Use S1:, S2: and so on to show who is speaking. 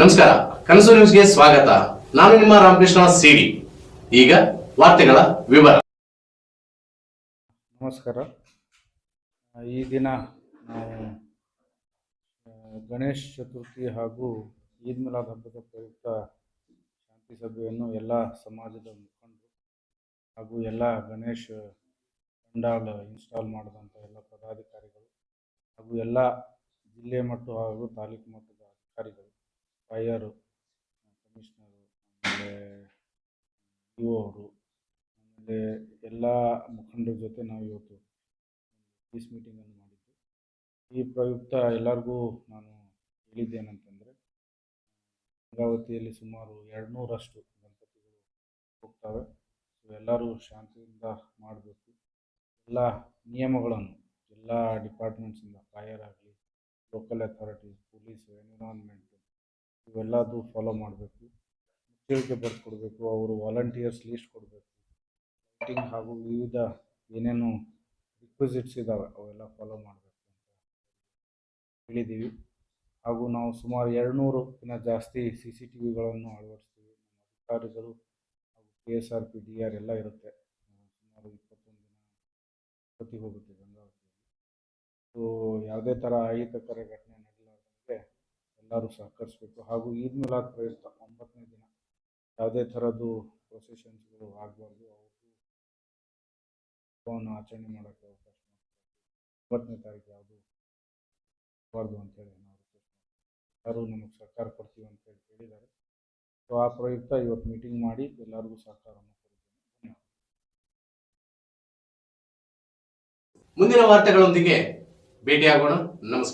S1: ನಮಸ್ಕಾರ, ಕನಸು ನ್ಯೂಸ್ಗೆ ಸ್ವಾಗತ. ನಾನು ನಿಮ್ಮ ರಾಮಕೃಷ್ಣ ಸಿಡಿ. ಈಗ ವಾರ್ತೆಗಳ ವಿವರ.
S2: ನಮಸ್ಕಾರ. ಈ ದಿನ ನಾವು ಗಣೇಶ ಚತುರ್ಥಿ ಹಾಗೂ ಈದ್ ಮಿಲಾದ್ ಹಬ್ಬದ ಪ್ರಯುಕ್ತ ಶಾಂತಿ ಸಭೆಯನ್ನು ಎಲ್ಲ ಸಮಾಜದ ಮುಖಂಡರು ಹಾಗೂ ಎಲ್ಲ ಗಣೇಶ್ ಪಂಡಾಲ್ ಇನ್ಸ್ಟಾಲ್ ಮಾಡಿದಂಥ ಎಲ್ಲ ಪದಾಧಿಕಾರಿಗಳು ಹಾಗೂ ಎಲ್ಲ ಜಿಲ್ಲೆ ಮಟ್ಟ ಹಾಗೂ ತಾಲೂಕು ಮಟ್ಟದ ಅಧಿಕಾರಿಗಳು ಫೈಯರು, ಕಮಿಷ್ನರು, ಆಮೇಲೆ ಇ ಅವರು, ಆಮೇಲೆ ಎಲ್ಲ ಮುಖಂಡರ ಜೊತೆ ನಾವು ಇವತ್ತು ಪೀಸ್ ಮೀಟಿಂಗನ್ನು ಮಾಡಿದ್ದು ಈ ಪ್ರಯುಕ್ತ ಎಲ್ಲರಿಗೂ ನಾನು ಹೇಳಿದ್ದೇನಂತಂದರೆ ಗಂಗಾವತಿಯಲ್ಲಿ ಸುಮಾರು ಎರಡುನೂರಷ್ಟು ಗಣಪತಿಗಳು ಹೋಗ್ತವೆ. ಸೊ ಎಲ್ಲರೂ ಶಾಂತಿಯಿಂದ ಮಾಡಬೇಕು. ಎಲ್ಲ ನಿಯಮಗಳನ್ನು, ಎಲ್ಲ ಡಿಪಾರ್ಟ್ಮೆಂಟ್ಸಿಂದ ಫೈರ್ ಆಗಲಿ ಲೋಕಲ್ ಅಥಾರಿಟೀಸ್ ಪೊಲೀಸು ಎನ್ವಿರಾನ್ಮೆಂಟು ಇವೆಲ್ಲದು ಫಾಲೋ ಮಾಡಬೇಕು. ಮುಚ್ಚಳಿಕೆ ಬರ್ಕೊಡ್ಬೇಕು ಕೊಡಬೇಕು ಅವರು ವಾಲಂಟಿಯರ್ಸ್ ಲೀಸ್ಟ್ ಕೊಡಬೇಕು. ಲೈಟಿಂಗ್ ಹಾಗೂ ವಿವಿಧ ಏನೇನು ರಿಕ್ವಿಸಿಟ್ಸ್ ಇದ್ದಾವೆ ಅವೆಲ್ಲ ಫಾಲೋ ಮಾಡಬೇಕು ಅಂತ ಹೇಳಿದ್ದೀವಿ ಹಾಗೂ ನಾವು ಸುಮಾರು ಎರಡುನೂರಕ್ಕಿಂತ ಜಾಸ್ತಿ ಸಿ ಸಿ ಟಿ ವಿಗಳನ್ನು ಅಳವಡಿಸ್ತೀವಿ. ನಮ್ಮ ಅಧಿಕಾರಿಗಳು ಹಾಗೂ K S R P D R ಎಲ್ಲ ಇರುತ್ತೆ. ಸುಮಾರು ಇಪ್ಪತ್ತೊಂದು ದಿನ ಪ್ರತಿ ಹೋಗುತ್ತೆ ಗಂಗಾವತಿಯಲ್ಲಿ. ಸೊ ಯಾವುದೇ ಥರ ಅಹಿತಕರ ಘಟನೆ ಎಲ್ಲರೂ ಸಹಕರಿಸಬೇಕು. ಹಾಗೂ ಈದ್ ಮಿಲಾದ್ ಪ್ರಯುಕ್ತ ಒಂಬತ್ತನೇ ದಿನ ಯಾವುದೇ ಥರದ್ದು ಪ್ರೊಸೆಷನ್ಸ್ಗಳು ಆಗಬಾರ್ದು. ಹಬ್ಬವನ್ನು ಆಚರಣೆ ಮಾಡೋಕ್ಕೆ ಅವಕಾಶ ಒಂಬತ್ತನೇ ತಾರೀಕು ಯಾವುದು ಬಾರ್ದು ಅಂತೇಳಿ ನಾವು ಯಾರು ನಮಗೆ ಸಹಕಾರ ಕೊಡ್ತೀವಿ ಅಂತೇಳಿ ಹೇಳಿದ್ದಾರೆ. ಸೊ ಆ ಪ್ರಯುಕ್ತ ಇವತ್ತು ಮೀಟಿಂಗ್ ಮಾಡಿ ಎಲ್ಲರಿಗೂ ಸಹಕಾರವನ್ನು ಕೊಡ್ತೀನಿ
S1: ಮುಂದಿನ ವಾರ್ತೆಗಳೊಂದಿಗೆ ಭೇಟಿಯಾಗೋಣ. ನಮಸ್ಕಾರ.